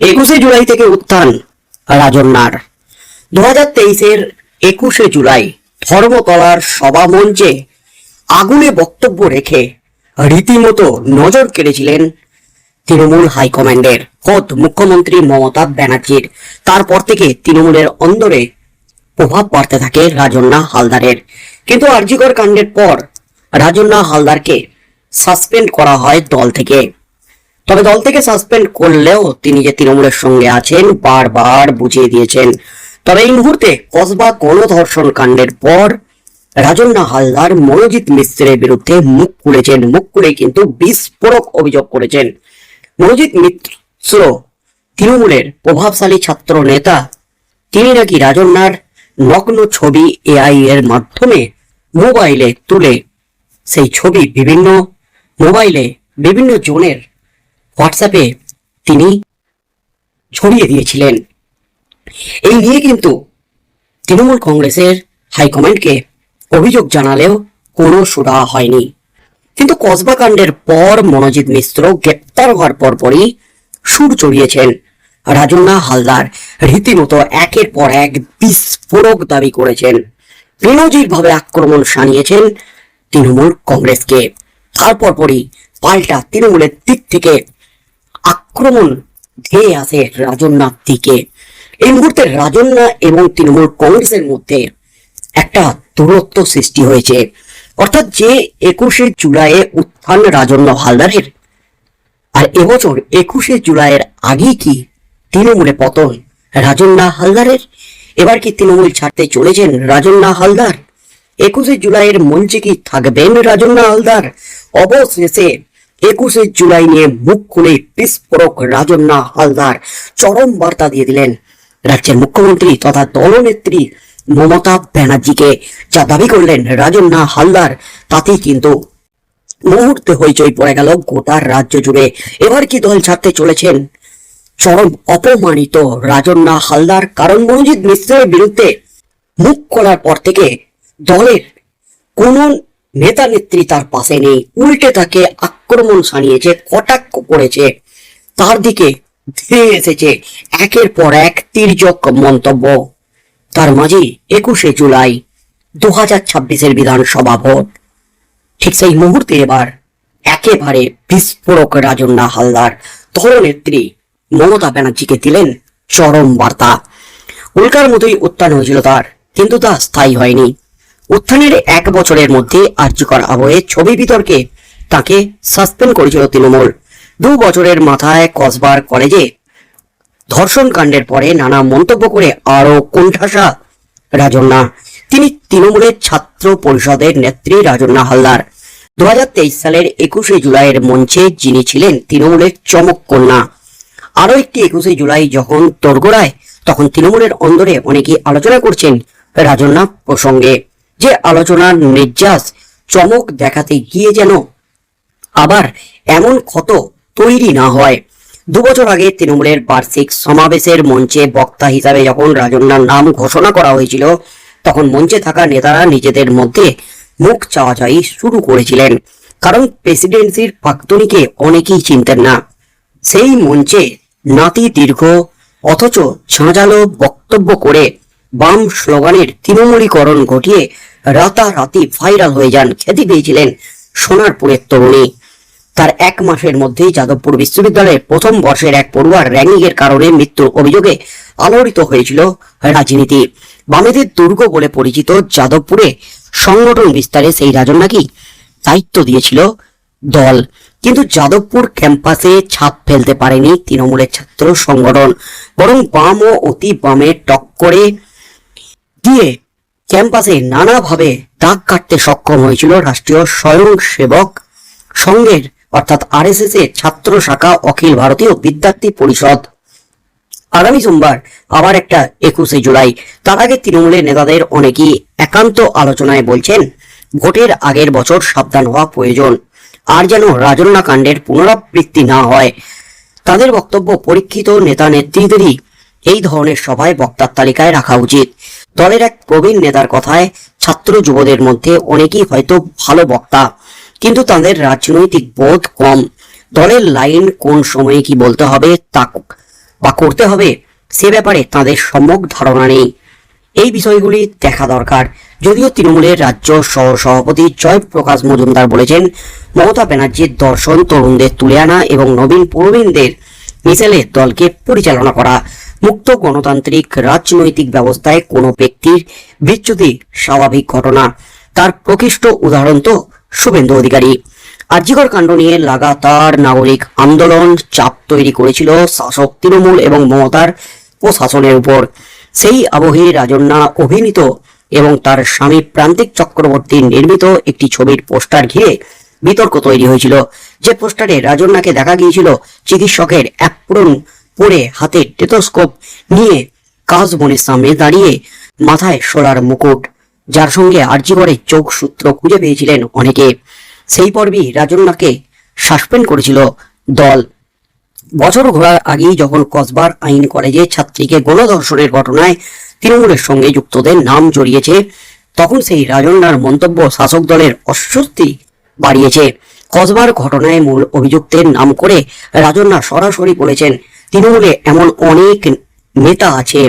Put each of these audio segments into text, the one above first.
একুশে জুলাই থেকে উত্থান রাজন্যার দু হাজার তেইশের একুশে জুলাই ধর্মতলার সভা মঞ্চে আগুনে বক্তব্য রেখে রীতিমতো নজর কেড়েছিলেন তৃণমূল হাইকমান্ডের খোদ মুখ্যমন্ত্রী মমতা ব্যানার্জির। তারপর থেকে তৃণমূলের অন্দরে প্রভাব পড়তে থাকে রাজন্না হালদারের। কিন্তু আরজিকর কাণ্ডের পর রাজন্না হালদারকে সাসপেন্ড করা হয় দল থেকে। তবে দল থেকে সাসপেন্ড করলেও তিনি যে তৃণমূলের সঙ্গে আছেন, বারবার বুঝিয়ে দিয়েছেন। তবে এই মুহূর্তে কসবা গণধর্ষণ কাণ্ডের পর রাজন্না হালদার, মনোজিৎ মিশ্রের বিরুদ্ধে মুখ খুলেছেন। মুখ খুলে কিন্তু বিস্ফোরক অভিযোগ করেছেন। মনোজিৎ মিত্র তৃণমূলের প্রভাবশালী ছাত্র নেতা, তিনি নাকি রাজন্যার নগ্ন ছবি এআই এর মাধ্যমে মোবাইলে তুলে সেই ছবি বিভিন্ন মোবাইলে বিভিন্ন জনের হোয়াটসঅ্যাপে তিনি ছড়িয়ে দিয়েছিলেন। এই নিয়ে কিন্তু তৃণমূল কংগ্রেসের হাইকমান্ডকে অভিযোগ জানালেও কোনো সুরা হয়নি। কিন্তু কসবা কাণ্ডের পর মনোজিৎ মিশ্র গ্রেপ্তার হওয়ার পরপরই সুর চড়িয়েছেন। রাজন্না হালদার রীতিমতো একের পর এক বিস্ফোরক দাবি করেছেন। বিনজির ভাবে আক্রমণ সানিয়েছেন তৃণমূল কংগ্রেসকে। তারপর পরই পাল্টা তৃণমূলের দিক থেকে আক্রমণ ধেয়ে আসে রাজন্যার দিকে এই মুহূর্তে রাজন্যা এবং তৃণমূল কংগ্রেসের মধ্যে একটা দূরত্ব সৃষ্টি হয়েছে। অর্থাৎ যে একুশে জুলাইয়ে উত্থান রাজন্য হালদারের আর এবছর একুশে জুলাইয়ের আগে কি তৃণমূলে পতন রাজন্না হালদারের এবার কি তৃণমূল ছাড়তে চলেছেন রাজন্না হালদার একুশে জুলাইয়ের মঞ্চে কি থাকবেন রাজন্না হালদার অবশেষে একুশে জুলাই নিয়ে মুখ খুলে বিস্ফোরক রাজন্না হালদার। চরম বার্তা দিয়ে দিলেন রাজ্যের মুখ্যমন্ত্রী তথা দলনেত্রী মমতা ব্যানার্জিকে। যা দাবি করলেন রাজন্না হালদার, তাতেই কিন্তু মুহূর্তে হইচই পড়ে গেল গোটা রাজ্য জুড়ে। এবার কি দল ছাড়তে চলেছেন? চরম অপমানিত রাজন্না হালদার কারণ মনোজিৎ মিশ্রের বিরুদ্ধে মুখ খোলার পর থেকে দলের কোন নেতা নেত্রী তার পাশে নেই, উল্টে তাকে আক্রমণ সানিয়েছে কটাক্ষ করেছে, তার দিকে এসেছে, একের পর এক তির্যক মন্তব্য। তার মাঝে একুশে জুলাই দু হাজার ছাব্বিশের বিধানসভা ভোট। ঠিক সেই মুহূর্তে এবার একেবারে বিস্ফোরক রাজন্না হালদার দলনেত্রী মমতা ব্যানার্জিকে দিলেন চরম বার্তা। উল্কার মতোই উত্থান হয়েছিল তার, কিন্তু তা স্থায়ী হয়নি। উত্থানের এক বছরের মধ্যে আর্যকর আবহে ছবি বিতর্কে তাকে সাসপেন্ড করেছিল তৃণমূল। দু বছরের মাথায় কসবার কলেজে ধর্ষণ কাণ্ডের পরে নানা মন্তব্য করে আরও কোণঠাসা রাজন্না। তিনি তৃণমূলের ছাত্র পরিষদের নেত্রী রাজন্না হালদার। দু হাজার তেইশ সালের একুশে জুলাইয়ের মঞ্চে যিনি ছিলেন তৃণমূলের চমক কন্যা। আরও একটি একুশে জুলাই যখন তোরগোড়ায় তখন তৃণমূলের অন্দরে অনেকেই আলোচনা করছেন রাজন্না প্রসঙ্গে। যে আলোচনার নির্যাস চমক দেখাতে গিয়ে যেন আবার এমন ক্ষত তৈরি না হয়। দু বছর আগে তৃণমূলের বার্ষিক সমাবেশের মঞ্চে বক্তা হিসাবে যখন রাজন্যার নাম ঘোষণা করা হয়েছিল, তখন মঞ্চে থাকা নেতারা নিজেদের মধ্যে মুখ চাওয়াচাই শুরু করেছিলেন। কারণ প্রেসিডেন্সির প্রাক্তনীকে অনেকেই চিনতেন না। সেই মঞ্চে নাতি দীর্ঘ, অথচ ঝাঁঝালো বক্তব্য করে বাম স্লোগানের তৃণমূলীকরণ ঘটিয়ে রাতারাতি ভাইরাল হয়ে যান, খ্যাতি পেয়েছিলেন সোনারপুরের তরুণী। তার এক মাসের মধ্যেই যাদবপুর বিশ্ববিদ্যালয়ের প্রথম বর্ষের এক পড়ুয়ার র্যাঙ্কিং এর কারণে মৃত্যুর অভিযোগে আলোড়িত হয়েছিল রাজনীতি। বামেদের দুর্গ বলে পরিচিত যাদবপুরে সংগঠন বিস্তারে সেই রাজন্যাকেই দায়িত্ব দিয়েছিল দল। কিন্তু যাদবপুর ক্যাম্পাসে ছাপ ফেলতে পারেনি তৃণমূলের ছাত্র সংগঠন, বরং বাম ও অতি বামে টক্করে দিয়ে ক্যাম্পাসে নানাভাবে দাগ কাটতে সক্ষম হয়েছিল রাষ্ট্রীয় স্বয়ংসেবক সংঘের, অর্থাৎ আরএসএস এর ছাত্র শাখা অখিল ভারতীয় বিদ্যার্থী পরিষদ। আগামী সোমবার, আবার একটা একুশে জুলাই। তার আগে তৃণমূলের নেতাদের অনেকেই একান্ত আলোচনায় বলছেন, ভোটের আগের বছর সাবধান হওয়া প্রয়োজন। আর যেন রাজন্না কাণ্ডের পুনরাবৃত্তি না হয়। তাদের বক্তব্য পরীক্ষিত নেতা নেত্রীদেরই এই ধরনের সভায় বক্তার তালিকায় রাখা উচিত। দলের এক প্রবীণ নেতার কথায় ছাত্র যুবদের মধ্যে অনেকেই হয়তো ভালো বক্তা, কিন্তু তাদের রাজনৈতিক বোধ কম। দলের লাইন কোন সময়ে কি বলতে হবে তা বা করতে হবে সে ব্যাপারে তাদের সম্যক ধারণা নেই। এই বিষয়গুলি দেখা দরকার। যদিও তৃণমূলের রাজ্য সহ সভাপতি জয়প্রকাশ মজুমদার বলেছেন, মমতা ব্যানার্জির দর্শন তরুণদের তুলে আনা এবং নবীন প্রবীণদের মিশেলে দলকে পরিচালনা করা মুক্ত গণতান্ত্রিক রাজনৈতিক ব্যবস্থায় কোনো ব্যক্তির বিচ্যুতি স্বাভাবিক ঘটনা। তার প্রকৃষ্ট উদাহরণ তো শুভেন্দু অধিকারী। আর্যিকর কাণ্ড নিয়ে লাগাতার নাগরিক আন্দোলন, চাপ তৈরি করেছিল শাসক তৃণমূল এবং মমতার প্রশাসনের উপর। সেই আবহে রাজন্যা অভিনীত এবং তার স্বামী প্রান্তিক চক্রবর্তী নির্মিত একটি ছবির পোস্টার ঘিরে বিতর্ক তৈরি হয়েছিল। যে পোস্টারে রাজন্যাকে দেখা গিয়েছিল চিকিৎসকের অ্যাপ্রন পরে হাতে টেটোস্কোপ নিয়ে কাজবনের সামনে দাঁড়িয়ে মাথায় সোলার মুকুট, যার সঙ্গে আর্যিকরে চোখ সূত্র খুঁজে পেয়েছিলেন অনেকে। সেই পর্বেই রাজন্যাকে সাসপেন্ড করেছিল দল। বছর ঘোরার আগেই যখন কসবার আইন কলেজে ছাত্রীকে গণধর্ষণের ঘটনায় তৃণমূলের সঙ্গে যুক্তদের নাম জড়িয়েছে, তখন সেই রাজন্যার মন্তব্য শাসক দলের অস্বস্তি বাড়িয়েছে। কসবার ঘটনায় মূল অভিযুক্তের নাম করে রাজন্যা সরাসরি বলেছেন তৃণমূলে এমন অনেক নেতা আছে।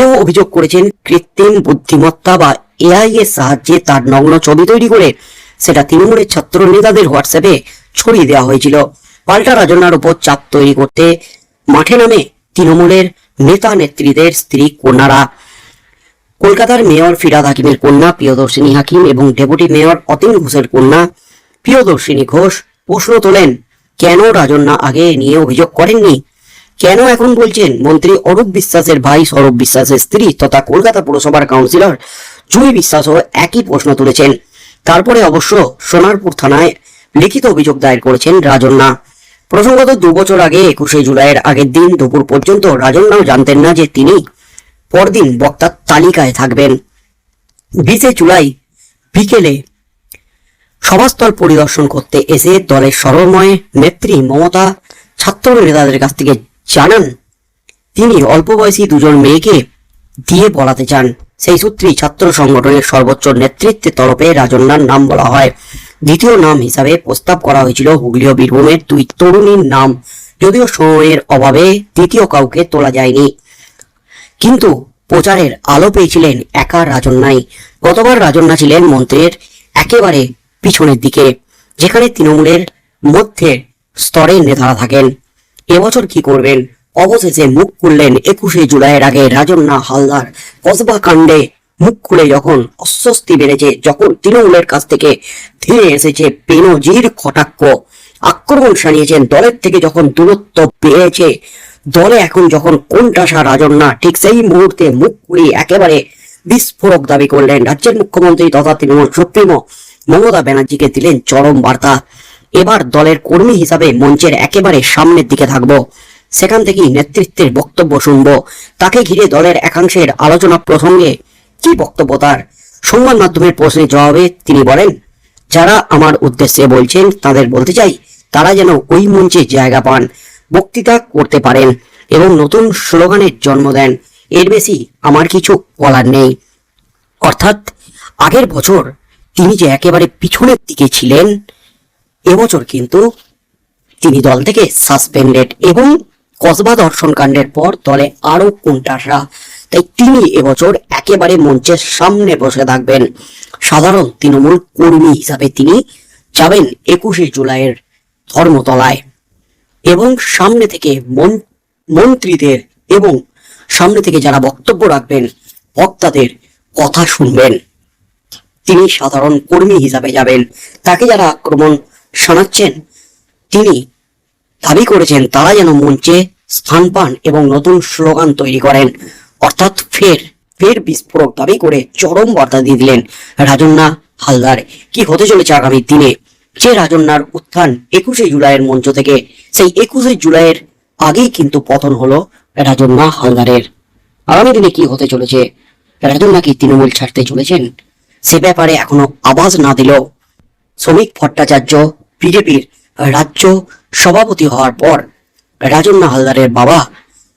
এও অভিযোগ করেছেন কৃত্রিম বুদ্ধিমত্তা বা এআই এর সাহায্যে তার নগ্ন ছবি তৈরি করে সেটা তৃণমূলের ছাত্র নেতাদের হোয়াটসঅ্যাপে ছড়িয়ে দেওয়া হয়েছিল। পাল্টা রাজনার উপর চাপ তৈরি করতে মাঠে নামে তৃণমূলের নেতা নেত্রীদের স্ত্রী কন্যারা। কলকাতার মেয়র ফিরাদ হাকিমের কন্যা প্রিয়দর্শিনী হাকিম এবং ডেপুটি মেয়র অতীন ঘোষের কন্যা প্রিয়দর্শিনী ঘোষ প্রশ্ন তোলেন, কেন রাজন্যা আগে নিয়ে অভিযোগ করেননি? কেন এখন বলছেন মন্ত্রী অরূপ বিশ্বাসের ভাই সৌরভ বিশ্বাসের স্ত্রী তথা কলকাতা পুরসভার কাউন্সিলর জুই বিশ্বাসও একই প্রশ্ন তুলেছেন। তারপরে অবশ্য সোনারপুর থানায় লিখিত অভিযোগ দায়ের করেছেন রাজন্না। প্রসঙ্গত দু বছর আগে একুশে জুলাইয়ের আগের দিন দুপুর পর্যন্ত রাজন্যাও জানতেন না যে তিনি পরদিন বক্তার তালিকায় থাকবেন। বিশে জুলাই বিকেলে সভাস্থল পরিদর্শন করতে এসে দলের সর্বময় নেত্রী মমতা ছাত্র নেতাদের কাছ থেকে জানান, তিনি অল্প বয়সী দুজন মেয়েকে দিয়ে বলাতে চান। সেই সূত্রেই ছাত্র সংগঠনের সর্বোচ্চ নেতৃত্বের তরফে রাজন্যার নাম বলা হয়। দ্বিতীয় নাম হিসাবে প্রস্তাব করা হয়েছিল হুগলি ও বীরভূমের দুই তরুণীর নাম। যদিও সময়ের অভাবে দ্বিতীয় কাউকে তোলা যায়নি। কিন্তু প্রচারের আলো পেয়েছিলেন একা রাজন্যাই গতবার রাজন্যা ছিলেন মন্ত্রের একেবারে পিছনের দিকে, যেখানে তৃণমূলের মধ্যে স্তরে নেতারা থাকেন। এবছর কি করবেন? অবশেষে মুখ খুললেন একুশে জুলাইয়ের আগে রাজন্যা হালদার। কসবা কাণ্ডে মুখ খুলে যখন অস্বস্তি বেড়েছে, যখন তৃণমূলের কাছ থেকে ধীরে এসেছে বেনজির কটাক্ষ। আক্রমণ সানিয়েছেন দলের থেকে যখন দূরত্ব বেড়েছে, দলে এখন যখন কোনটাসা রাজন্না, ঠিক সেই মুহূর্তে মুখ খুলি একেবারে বিস্ফোরক দাবি করলেন রাজ্যের মুখ্যমন্ত্রী তথা তৃণমূল সুপ্রিমো মমতা ব্যানার্জিকে দিলেন চরম বার্তা। এবার দলের কর্মী হিসাবে মঞ্চের একেবারে সামনের দিকে থাকব। সেখান থেকেই নেতৃত্বের বক্তব্য শুনব। তাকে ঘিরে দলের একাংশের আলোচনা প্রসঙ্গে কি বক্তব্য তার? সংবাদ মাধ্যমের প্রশ্নের জবাবে তিনি বলেন, যারা আমার উদ্দেশ্যে বলছেন, তাদের বলতে চাই, তারা যেন ওই মঞ্চে জায়গা পান, বক্তৃতা করতে পারেন এবং নতুন স্লোগানের জন্ম দেন। এর বেশি আমার কিছু বলার নেই। অর্থাৎ আগের বছর তিনি যে একেবারে পিছনের দিকে ছিলেন এবছর কিন্তু তিনি দল থেকে সাসপেন্ডেড এবং কসবা দর্শন কাণ্ডের পর দলে আরও কোনটাসা তাই তিনি এবছর একেবারে মঞ্চের সামনে বসে থাকবেন। সাধারণ তৃণমূল কর্মী হিসাবে তিনি যাবেন একুশে জুলাইয়ের ধর্মতলায়। এবং সামনে থেকে মন- মন্ত্রীদের এবং সামনে থেকে যারা বক্তব্য রাখবেন, বক্তাদের কথা শুনবেন। তিনি সাধারণ কর্মী হিসাবে যাবেন। তাকে যারা আক্রমণ শোনাচ্ছেন? তিনি দাবি করেছেন, তারা যেন মঞ্চে স্থান পান এবং নতুন স্লোগান তৈরি করেন। অর্থাৎ ফের ফের বিস্ফোরক দাবি করে চরম বার্তা দিয়ে দিলেন রাজন্যা হালদার। কি হতে চলেছে আগামী দিনে? যে রাজন্যার উত্থান একুশে জুলাইয়ের মঞ্চ থেকে, সেই একুশে জুলাইয়ের আগেই কিন্তু পতন হলো রাজন্যা হালদারের। আগামী দিনে কি হতে চলেছে? রাজন্যা কি তৃণমূল ছাড়তে চলেছেন? সে ব্যাপারে এখনও আওয়াজ না দিলেও শ্রমিক ভট্টাচার্য বিজেপির রাজ্য সভাপতি হওয়ার পর রাজন্না হালদারের বাবা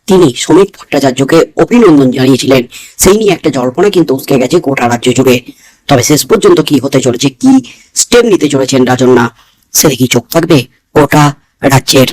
তিনি শ্রমিক ভট্টাচার্যকে অভিনন্দন জানিয়েছিলেন। সেই নিয়ে একটা জল্পনা কিন্তু উসকে গেছে গোটা রাজ্য জুড়ে। তবে শেষ পর্যন্ত কি হতে চলেছে, কি স্টেপ নিতে চলেছেন রাজন্না সেদিকে চোখ থাকবে গোটা রাজ্যের